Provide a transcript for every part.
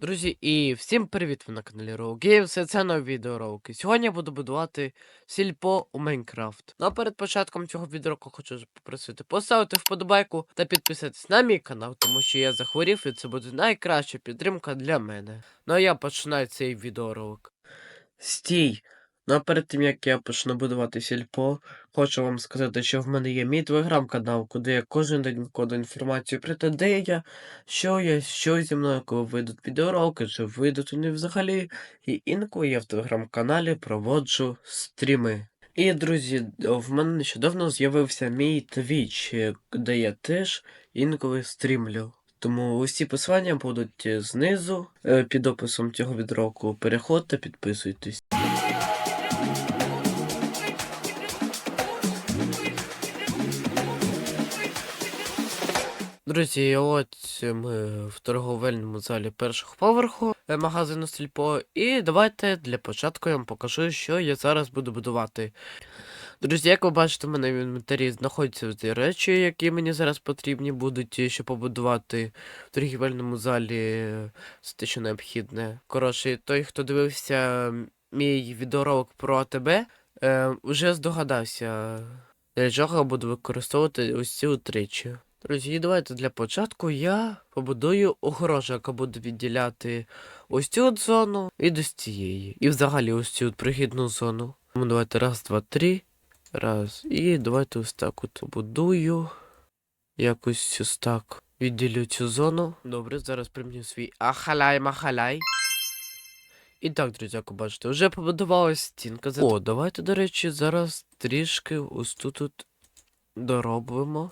Друзі, і всім привіт! Ви на каналі Row це нові відеоролики. Сьогодні я буду будувати сільпо у Майнкрафт. Ну а перед початком цього відеороку хочу попросити поставити вподобайку та підписатись на мій канал, тому що я захворів і це буде найкраща підтримка для мене. Ну а я починаю цей відеоролик. Стій! Ну а перед тим як я почну будувати сільпо, хочу вам сказати, що в мене є мій телеграм-канал, куди я кожен день вкладаю інформацію про те, де я, що я, що зі мною, коли вийдуть відеоролики, чи вийдуть вони взагалі. І інколи я в телеграм-каналі проводжу стріми. І, друзі, в мене нещодавно з'явився мій твіч, де я теж інколи стрімлю. Тому усі посилання будуть е, знизу е, під описом цього відеоку. Переходьте, підписуйтесь. Друзі, от ми в торговельному залі першого поверху е, магазину Сільпо. І давайте для початку я вам покажу, що я зараз буду будувати. Друзі, як ви бачите, в мене в інвентарі знаходяться ці речі, які мені зараз потрібні будуть, е, щоб побудувати в торгівельному залі е, все те, що необхідне. Коротше, той, хто дивився мій відеоролик про АТБ, е, вже здогадався, для чого я буду використовувати ось ці от речі. Друзі, і давайте для початку я побудую огорожу, яка буде відділяти ось цю от зону від ось цієї. І взагалі ось цю от прихідну зону. Тому давайте раз, два, три. Раз. І давайте ось так от побудую. Якось ось так. Відділю цю зону. Добре, зараз примню свій ахаляй-махаляй. І так, друзі, як бачите, вже побудувалась стінка. О, давайте, до речі, зараз трішки ось тут от доробимо.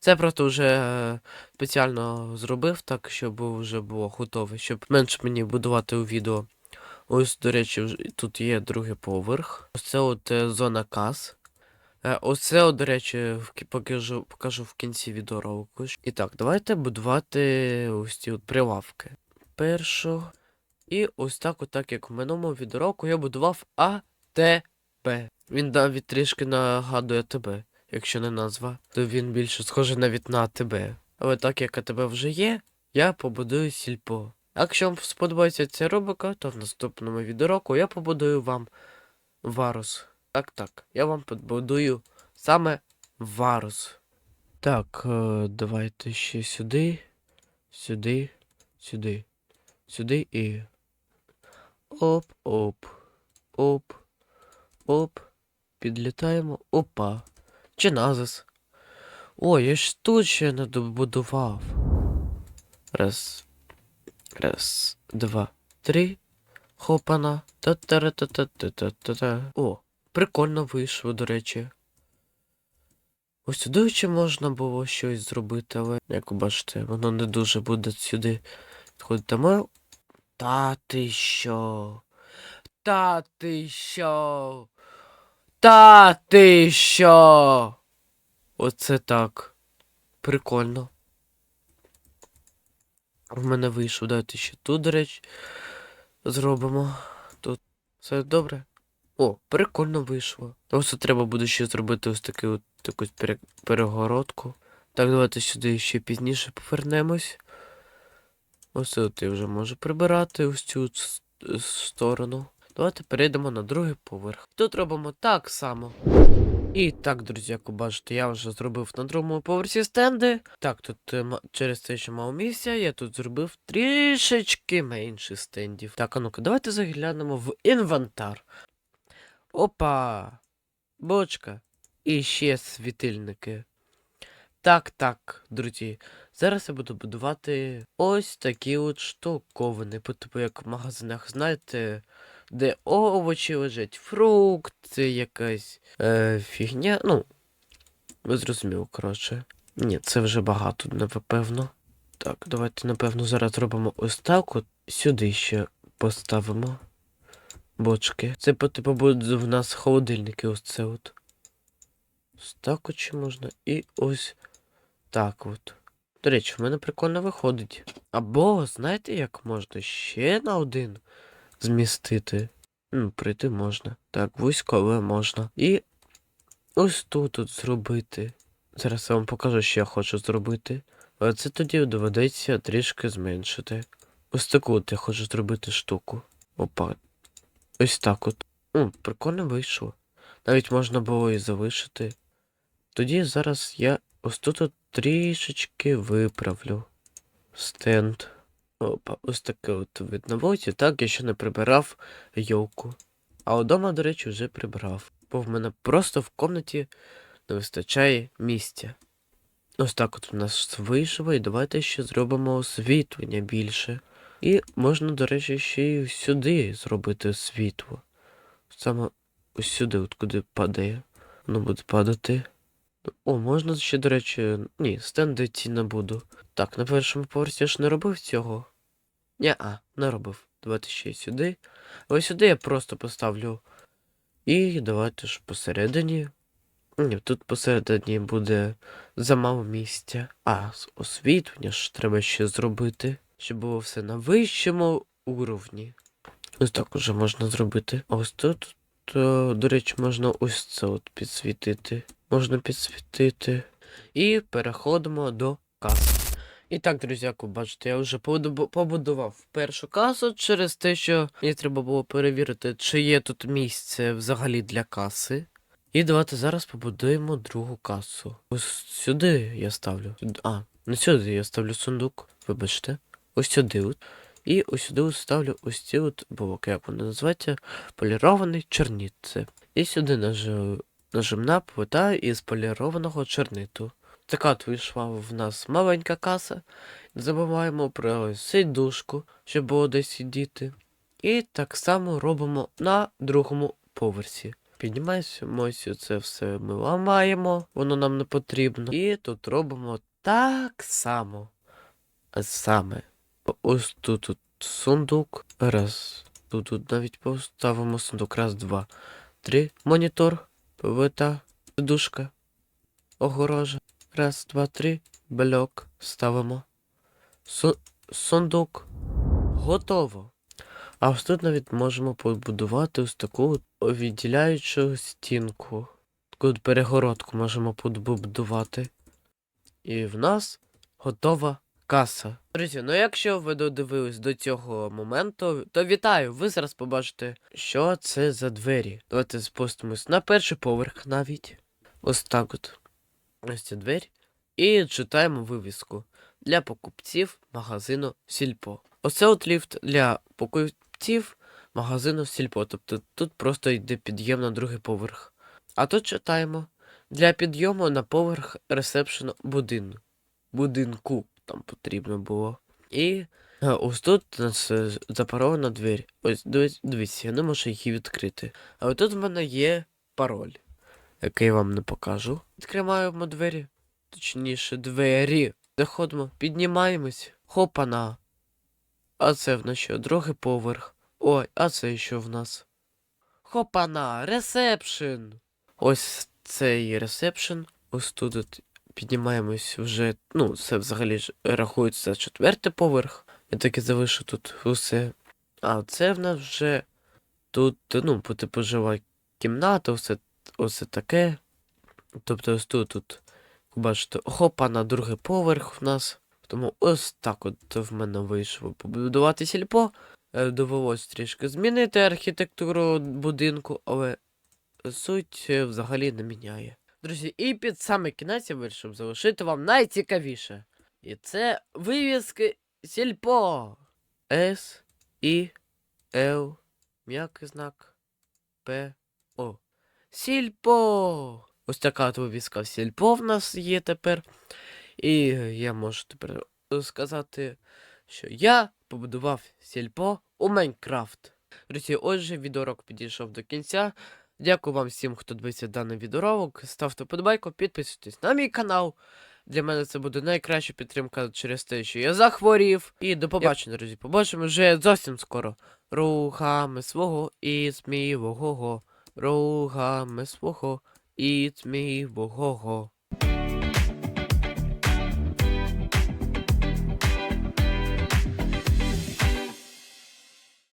Це просто вже е, спеціально зробив так, щоб вже було готове, щоб менше мені будувати у відео. Ось, до речі, тут є другий поверх. Ось це от е, зона кас. Е, Ось це, до речі, покажу, покажу в кінці відеоролику. І так, давайте будувати ось ці от прилавки. Першу. І ось так, от так як в минулому відеоролику я будував АТБ. Він навіть трішки нагадує тебе якщо не назва, то він більше схожий навіть на тебе. Але так як АТБ вже є, я побудую сільпо. Якщо вам сподобається ця рубрика, то в наступному відеороку я побудую вам варус. Так, так, я вам побудую саме варус. Так, е, давайте ще сюди, сюди, сюди, сюди і. Оп, оп, оп, оп. Підлітаємо. Опа. Чи назис. О, я ж тут ще не добудував. Раз. Раз, два, три. Хопана. Та-та-та-та-та-та-та. О, прикольно вийшло, до речі. Ось сюди ще можна було щось зробити, але, як ви бачите, воно не дуже буде сюди підходити. Та ти що? Та ти що? Та ти що? Оце так. Прикольно. В мене вийшов, давайте ще тут, до речі, зробимо. Тут все добре. О, прикольно вийшло. Ось треба буде ще зробити ось таку от пере- перегородку. Так, давайте сюди ще пізніше повернемось. Ось от я вже можу прибирати ось цю сторону. Давайте перейдемо на другий поверх. Тут робимо так само. І так, друзі, як ви бачите, я вже зробив на другому поверсі стенди. Так, тут е, через те, що мав місця, я тут зробив трішечки менше стендів. Так, а ну-ка, давайте заглянемо в інвентар. Опа! Бочка. І ще світильники. Так, так, друзі. Зараз я буду будувати ось такі от штуковини, по типу як в магазинах, знаєте, де овочі лежать, фрукти, якась е, фігня. Ну, ви зрозуміли, коротше. Ні, це вже багато, напевно. Так, давайте, напевно, зараз зробимо ось так от. Сюди ще поставимо бочки. Це типу будуть в нас холодильники, ось це от. Ось так от ще можна. І ось так от. До речі, в мене прикольно виходить. Або, знаєте, як можна ще на один змістити? Ну, прийти можна. Так, вузько, але можна. І ось тут от зробити. Зараз я вам покажу, що я хочу зробити. Але це тоді доведеться трішки зменшити. Ось таку от я хочу зробити штуку. Опа. Ось так от. О, прикольно вийшло. Навіть можна було і залишити. Тоді зараз я ось тут от трішечки виправлю. Стенд. Опа, ось таке от вид на вулиці. Так, я ще не прибирав йолку. А вдома, до речі, вже прибрав. Бо в мене просто в комнаті не вистачає місця. Ось так от у нас вийшло, і давайте ще зробимо освітлення більше. І можна, до речі, ще й сюди зробити світло. Саме ось сюди, от куди падає. Воно буде падати. О, можна ще, до речі, ні, стенди ці не буду. Так, на першому поверсі я ж не робив цього. Ня-а, не робив. Давайте ще й сюди. Ось сюди я просто поставлю. І давайте ж посередині. Ні, тут посередині буде замало місця. А, освітлення ж треба ще зробити, щоб було все на вищому уровні. Ось так уже можна зробити. А ось тут, то, до речі, можна ось це от підсвітити. Можна підсвітити. І переходимо до каси. І так, друзі, як ви бачите, я вже побудував першу касу через те, що мені треба було перевірити, чи є тут місце взагалі для каси. І давайте зараз побудуємо другу касу. Ось сюди я ставлю. А, не сюди я ставлю сундук. Вибачте. Ось сюди от. І ось сюди от ставлю ось ці от блоки, як вони називаються, полірований черніце. І сюди наж... нажимна плита із полірованого черниту. Така вийшла в нас маленька каса. Не забуваємо про сидушку, щоб було де сидіти. І так само робимо на другому поверсі. Піднімаємося, це все ми ламаємо, воно нам не потрібно. І тут робимо так само. А саме. Ось тут, тут сундук. Раз. Тут, тут навіть поставимо сундук. Раз, два, три. Монітор. Плита. Душка. Огорожа. Раз, два, три. Блок. Ставимо. Су- сундук. Готово. А ось тут навіть можемо побудувати ось таку відділяючу стінку. Таку перегородку можемо побудувати. І в нас готова каса. Друзі, ну якщо ви додивились до цього моменту, то вітаю! Ви зараз побачите, що це за двері. Давайте спустимось на перший поверх навіть. Ось так от. Ось ця двері. І читаємо вивіску для покупців магазину Сільпо. Оце от ліфт для покупців магазину Сільпо. Тобто тут просто йде під'єм на другий поверх. А тут читаємо для підйому на поверх будинку. Будинку там потрібно було. І е, ось тут нас е, запарована двері. Ось дивіться, я не можу її відкрити. А от тут в мене є пароль, який я вам не покажу. Відкриваємо двері. Точніше, двері. Заходимо, піднімаємось. Хопана. А це в нас що? Другий поверх. Ой, а це що в нас? Хопана, ресепшн. Ось цей ресепшн. Ось тут піднімаємось вже. Ну, це взагалі ж рахується четвертий поверх. Я таки залишу тут усе. А це в нас вже тут, ну, типу жива кімната, все, усе таке. Тобто ось тут, тут бачите, хопа на другий поверх в нас. Тому ось так от в мене вийшло побудувати сільпо. Е, Довелось трішки змінити архітектуру будинку, але суть е, взагалі не міняє. Друзі, і під саме кінець я вирішив залишити вам найцікавіше. І це вивіски сільпо. С, І, Л, м'який знак, П, О. Сільпо! Ось така от вивіска сільпо в нас є тепер. І я можу тепер сказати, що я побудував сільпо у Майнкрафт. Друзі, отже, відеорок підійшов до кінця. Дякую вам всім, хто дивився даний відеоролик. Ставте подобайку, підписуйтесь на мій канал. Для мене це буде найкраща підтримка через те, що я захворів. І до побачення, друзі. Побачимо вже зовсім скоро. Рухами свого і сміливого. Рухами свого і сміливого.